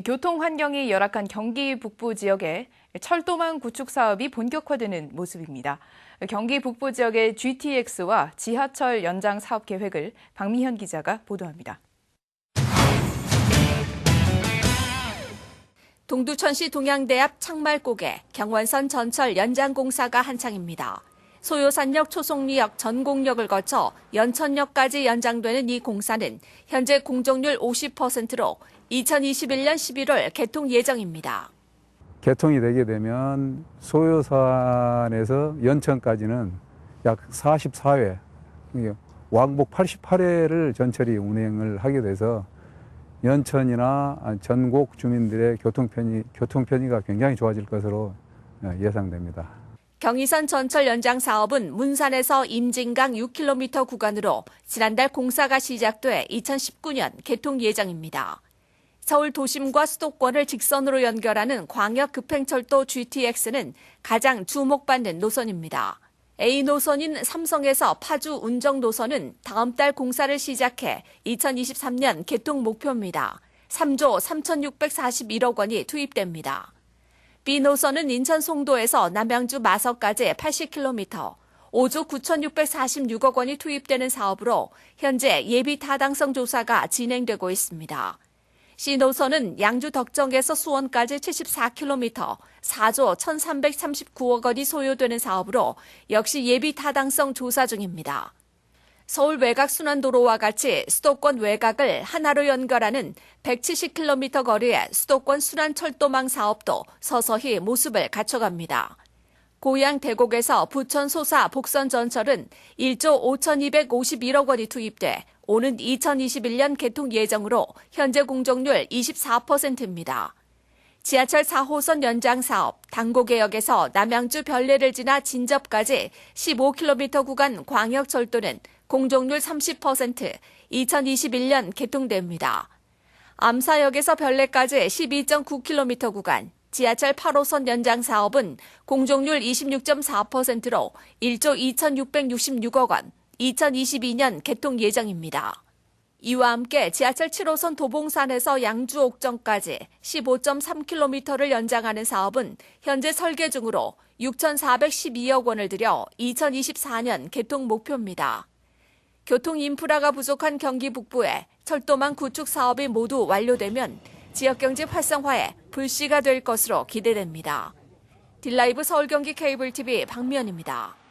교통 환경이 열악한 경기 북부 지역에 철도망 구축 사업이 본격화되는 모습입니다. 경기 북부 지역의 GTX와 지하철 연장 사업 계획을 박미현 기자가 보도합니다. 동두천시 동양대 앞 창말곡에 경원선 전철 연장 공사가 한창입니다. 소요산역 초송리역 전곡역을 거쳐 연천역까지 연장되는 이 공사는 현재 공정률 50%로 2021년 11월 개통 예정입니다. 개통이 되게 되면 소요산에서 연천까지는 약 44회, 왕복 88회를 전철이 운행을 하게 돼서 연천이나 전국 주민들의 교통 편의, 교통 편의가 굉장히 좋아질 것으로 예상됩니다. 경의선 전철 연장 사업은 문산에서 임진강 6km 구간으로 지난달 공사가 시작돼 2019년 개통 예정입니다. 서울 도심과 수도권을 직선으로 연결하는 광역 급행철도 GTX는 가장 주목받는 노선입니다. A 노선인 삼성에서 파주 운정 노선은 다음 달 공사를 시작해 2023년 개통 목표입니다. 3조 3,641억 원이 투입됩니다. B 노선은 인천 송도에서 남양주 마석까지 80km, 5조 9,646억 원이 투입되는 사업으로 현재 예비 타당성 조사가 진행되고 있습니다. C 노선은 양주 덕정에서 수원까지 74km, 4조 1,339억 원이 소요되는 사업으로 역시 예비 타당성 조사 중입니다. 서울 외곽 순환도로와 같이 수도권 외곽을 하나로 연결하는 170km 거리의 수도권 순환철도망 사업도 서서히 모습을 갖춰갑니다. 고양 대곡에서 부천 소사 복선 전철은 1조 5,251억 원이 투입돼 오는 2021년 개통 예정으로 현재 공정률 24%입니다. 지하철 4호선 연장 사업 당고개역에서 남양주 별내를 지나 진접까지 15km 구간 광역철도는 공정률 30%, 2021년 개통됩니다. 암사역에서 별내까지 12.9km 구간, 지하철 8호선 연장 사업은 공정률 26.4%로 1조 2,666억 원, 2022년 개통 예정입니다. 이와 함께 지하철 7호선 도봉산에서 양주 옥정까지 15.3km를 연장하는 사업은 현재 설계 중으로 6,412억 원을 들여 2024년 개통 목표입니다. 교통 인프라가 부족한 경기 북부에 철도망 구축 사업이 모두 완료되면 지역 경제 활성화에 불씨가 될 것으로 기대됩니다. 딜라이브 서울 경기 케이블 TV 박미연입니다.